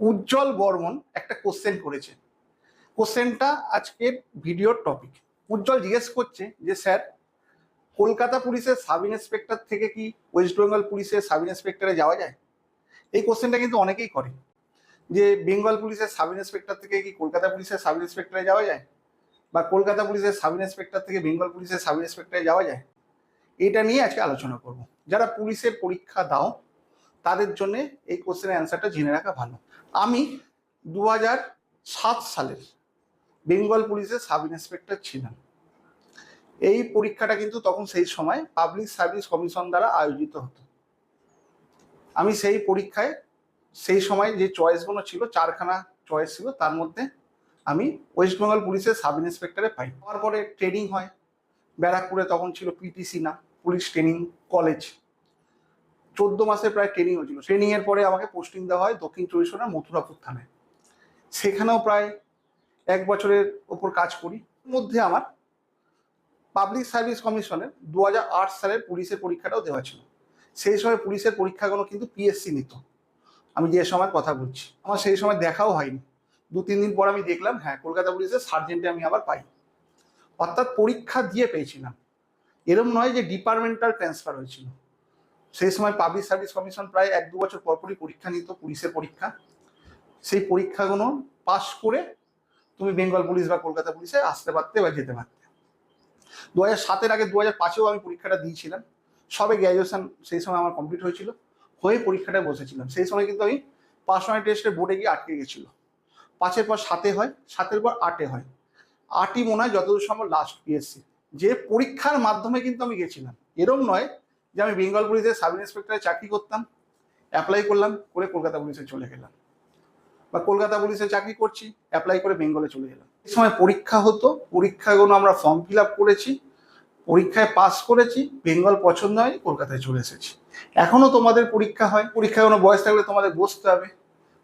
উজ্জ্বল বর্মন একটা কোশ্চেন করেছে। কোশ্চেনটা আজকের ভিডিওর টপিক উজ্জ্বল জিজ্ঞেস করছে যে, স্যার, কলকাতা পুলিশের সাব ইন্সপেক্টর থেকে কি ওয়েস্ট বেঙ্গল পুলিশের সাব ইন্সপেক্টরে যাওয়া যায়? এই কোশ্চেনটা কিন্তু অনেকেই করে। যে বেঙ্গল পুলিশের সাব ইন্সপেক্টর থেকে কি কলকাতা পুলিশের সাব ইন্সপেক্টরে যাওয়া যায়? বা, কলকাতা পুলিশের সাব ইন্সপেক্টর থেকে বেঙ্গল পুলিশের সাব ইন্সপেক্টরে যাওয়া যায়? এটা নিয়ে আজকে আলোচনা করব। যারা পুলিশের পরীক্ষা দাও তাদের জন্য এই কোশ্চেনের অ্যান্সারটা জেনে রাখা ভালো। আমি দু সাত সালের বেঙ্গল পুলিশের সাব ইন্সপেক্টর ছিলাম। এই পরীক্ষাটা কিন্তু তখন সেই সময় পাবলিক সার্ভিস কমিশন দ্বারা আয়োজিত হতো। আমি সেই পরীক্ষায় সেই সময় যে চয়েসগুলো ছিল, চারখানা চয়েস ছিল, তার মধ্যে আমি ওয়েস্ট বেঙ্গল পুলিশের সাব ইন্সপেক্টরে পাই। হওয়ার পরে ট্রেনিং হয়। ব্যারাকপুরে তখন ছিল পিটিসি না, পুলিশ ট্রেনিং কলেজ চোদ্দ মাসের প্রায় ট্রেনিং হয়েছিল। ট্রেনিং এর পরে আমাকে পোস্টিং দেওয়া হয় দক্ষিণ চব্বিশ পরগনার মথুরাপুর থানায়। সেখানেও প্রায় এক বছরের ওপর কাজ করি। মধ্যে আমার পাবলিক সার্ভিস কমিশনের দু হাজার আট সালের পুলিশের পরীক্ষাটাও দেওয়া ছিল। সেই সময় পুলিশের পরীক্ষাগুলো কিন্তু পিএসসি নিত। আমি যে সময় কথা বলছি, আমার সেই সময় দেখাও হয়নি। দু তিন দিন পর আমি দেখলাম হ্যাঁ কলকাতা পুলিশের সার্জেন্টে আমি আবার পাই। অর্থাৎ পরীক্ষা দিয়ে পেয়েছিলাম। এরম নয় যে ডিপার্টমেন্টাল ট্রান্সফার হয়েছিল। সেই সময় পাবলিক সার্ভিস কমিশন প্রায় এক দু বছর পরপরই পরীক্ষা নিত, পুলিশের পরীক্ষা। সেই পরীক্ষাগুলো পাশ করে তুমি বেঙ্গল পুলিশ বা কলকাতা পুলিশে আসতে পারতে বা যেতে পারতে। দু হাজার সাতের আগে দু হাজার পাঁচেও আমি পরীক্ষাটা দিয়েছিলাম। সবে গ্র্যাজুয়েশন সেই সময় আমার কমপ্লিট হয়েছিল। হয়ে পরীক্ষাটা বসেছিলাম। সেই সময় কিন্তু আমি পার্সোনাল টেস্টে বোর্ডে গিয়ে আটকে গেছিল পাঁচের পর সাতে হয়, সাতের পর আটে হয়। আটই মনে হয় যতদূর সম্ভব লাস্ট পিএসসি যে পরীক্ষার মাধ্যমে কিন্তু আমি গেছিলাম। এরম নয় যে আমি বেঙ্গল পুলিশের সাব ইন্সপেক্টরে চাকরি করতাম অ্যাপ্লাই করলাম, করে কলকাতা পুলিশে চলে গেলাম। বা কলকাতা পুলিশে চাকরি করছি অ্যাপ্লাই করে বেঙ্গলে চলে গেলাম। এই সময় পরীক্ষা হতো, পরীক্ষাগুলো আমরা ফর্ম ফিল আপ করেছি, পরীক্ষায় পাস করেছি, বেঙ্গল পছন্দ হয় কলকাতায় চলে এসেছি। এখনও তোমাদের পরীক্ষা হয়, পরীক্ষায় কোনো বয়স থাকলে তোমাদের বসতে হবে।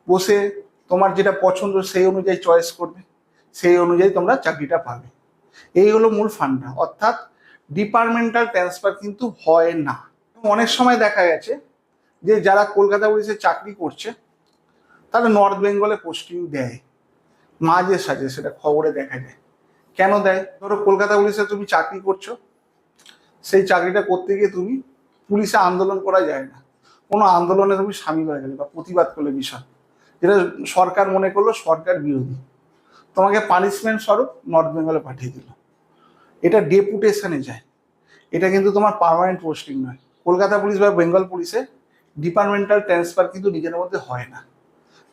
বসে তোমার যেটা পছন্দ সেই অনুযায়ী চয়েস করবে, সেই অনুযায়ী তোমরা চাকরিটা পাবে। এই হলো মূল ফান্ডা অর্থাৎ ডিপার্টমেন্টাল ট্রান্সফার কিন্তু হয় না। অনেক সময় দেখা গেছে যে যারা কলকাতা পুলিশে চাকরি করছে, তারা নর্থ বেঙ্গলে পোস্টিং দেয়। মাঝে সাঝে সেটা খবরে দেখা যায়। কেন দেয়? ধরো কলকাতা পুলিশে তুমি চাকরি করছ, সেই চাকরিটা করতে গিয়ে তুমি পুলিশে আন্দোলন করা যায় না। কোনো আন্দোলনে তুমি সামিল হয়ে গেলে বা প্রতিবাদ করলে বিষয় যেটা সরকার মনে করল, সরকার বিরোধী। তোমাকে পানিশমেন্ট স্বরূপ নর্থ বেঙ্গলে পাঠিয়ে দিল। এটা ডেপুটেশনে যায়। এটা কিন্তু তোমার পার্মানেন্ট পোস্টিং নয়। কলকাতা পুলিশ বা বেঙ্গল পুলিশে ডিপার্টমেন্টাল ট্রান্সফার কিন্তু নিজের মধ্যে হয় না।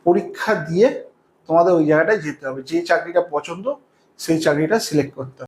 পরীক্ষা দিয়ে তোমাদের ওই জায়গাটায় যেতে হবে। যে চাকরিটা পছন্দ, সেই চাকরিটা সিলেক্ট করতে হবে।